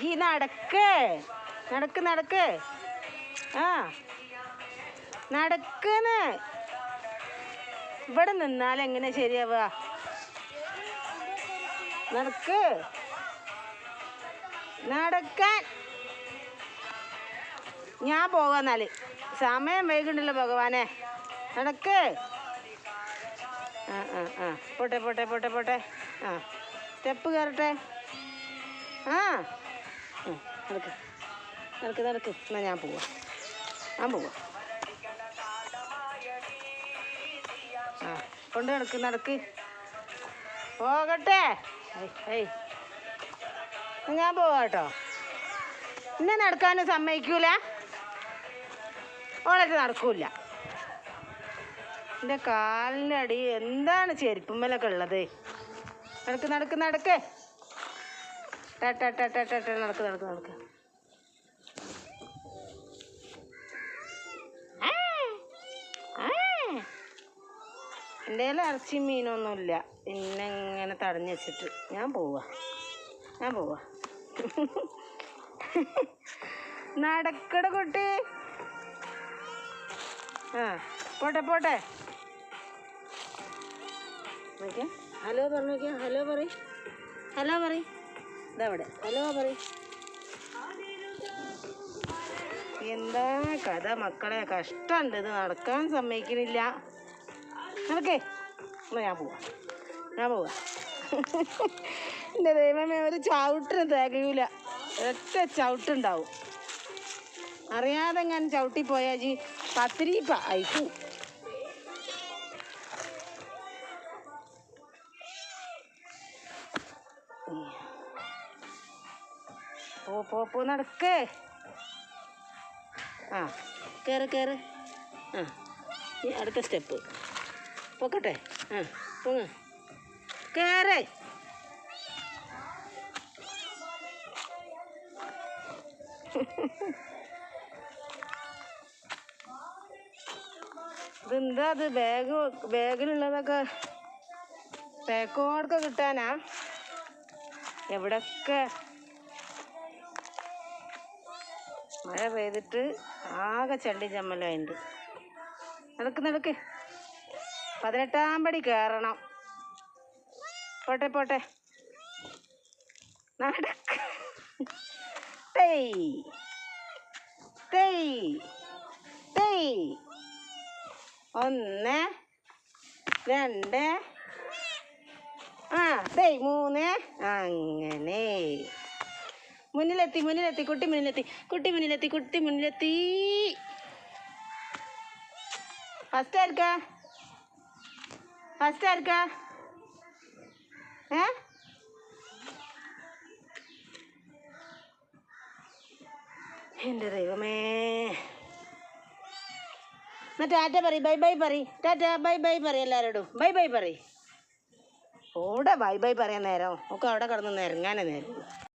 ഈ നടക്ക്. നടക്ക് നടക്ക്. ആ. നടക്കന്ന് ഇവിടെ നിന്നാൽ എങ്ങനെ ശരിയാവുക? നടക്ക്. നടക്കാൻ. ഞാൻ പോകാന്നാൽ സമയം വൈകുണ്ടല്ലോ ഭഗവാനെ. നടക്ക്. ആ ആ ആ. പോട്ടെ പോട്ടെ പോട്ടെ പോട്ടെ. ആ. സ്റ്റെപ്പ് കയറട്ടെ. ആ. നടക്ക്. നടക്ക് നടക്ക്. എന്നാ ഞാൻ പോവാ. ഞാൻ പോവാ. ആ കൊണ്ട് നടക്ക് നടക്ക്. പോകട്ടെ. ഏയ്, ഞാൻ പോവാ കേട്ടോ. എന്നെ നടക്കാനും സമ്മതിക്കൂല. ഓളൊക്കെ നടക്കൂല. എന്റെ കാലിന്റെ അടി എന്താണ് ചെരുപ്പുമ്മലൊക്കെ ഉള്ളത്? നടക്ക് നടക്ക് നടക്ക്. ടാ നടക്ക് നടക്ക് നടക്ക്. എന്റെ ഇറച്ചി മീനൊന്നുമില്ല. പിന്നെ ഇങ്ങനെ തടഞ്ഞു വെച്ചിട്ട് ഞാൻ പോവാ. ഞാൻ പോവാ. നടക്കട കുട്ടി. ആ പോട്ടെ പോട്ടെ. ഹലോ പറഞ്ഞു ഹലോ പറ ഹലോ പറ ഇതവിടെ ഹലോ പറ എന്താ കഥ മക്കളെ? കഷ്ടമുണ്ട് ഇത് നടക്കാൻ സമ്മതിക്കണില്ല. നടക്കേ. എന്നാ ഞാൻ പോവാ. ഞാൻ പോവാ. എന്റെ ദൈവമേ ഒരു ചവിട്ടിന് തികയൂല. ഒറ്റ ചവിട്ടുണ്ടാവും. അറിയാതെ ഞാൻ ചവിട്ടിപ്പോയാൽ ജി പത്തിരിപ്പ അയക്കും. പോ പോ പോ നടക്കേ. ആ കയറ് കയറ് ആ അടുത്ത സ്റ്റെപ്പ് പൊക്കട്ടെ. ആ പൊങ്ങ്. കയറ് ഇതെന്താ അത്? ബാഗ് ബാഗിലുള്ളതൊക്കെ പാക്കോടൊക്കെ കിട്ടാനാ? എവിടൊക്കെ മഴ പെയ്തിട്ട് ആകെ ചണ്ടി ചമ്മലായിട്ടുണ്ട് നടക്ക് നടക്ക്. പതിനെട്ടാം പടി കയറണം പോട്ടെ പോട്ടെ. നടക്ക്. തേയ്. തേയ്. തേയ്. ഒന്ന് രണ്ട്. ആ തേയ്. മൂന്ന്. അങ്ങനെ. മുന്നിലെത്തി മുന്നിലെത്തി കുട്ടി മുന്നിലെത്തി കുട്ടി മുന്നിലെത്തി കുട്ടി മുന്നിലെത്തി. ഫസ്റ്റ് ആർക്കാ? ഫസ്റ്റ് ആർക്കാ? ഏ? എന്റെ ദൈവമേ. ടാറ്റ പറ ബൈ ബൈ പറ ടാറ്റ ബൈ ബൈ പറ എല്ലാവരോടും ബൈ ബൈ പറ ഓടെ ബൈ ബൈ പറയാൻ നേരം. ഒക്കെ അവിടെ കിടന്ന് നിരങ്ങാനേ നേരം.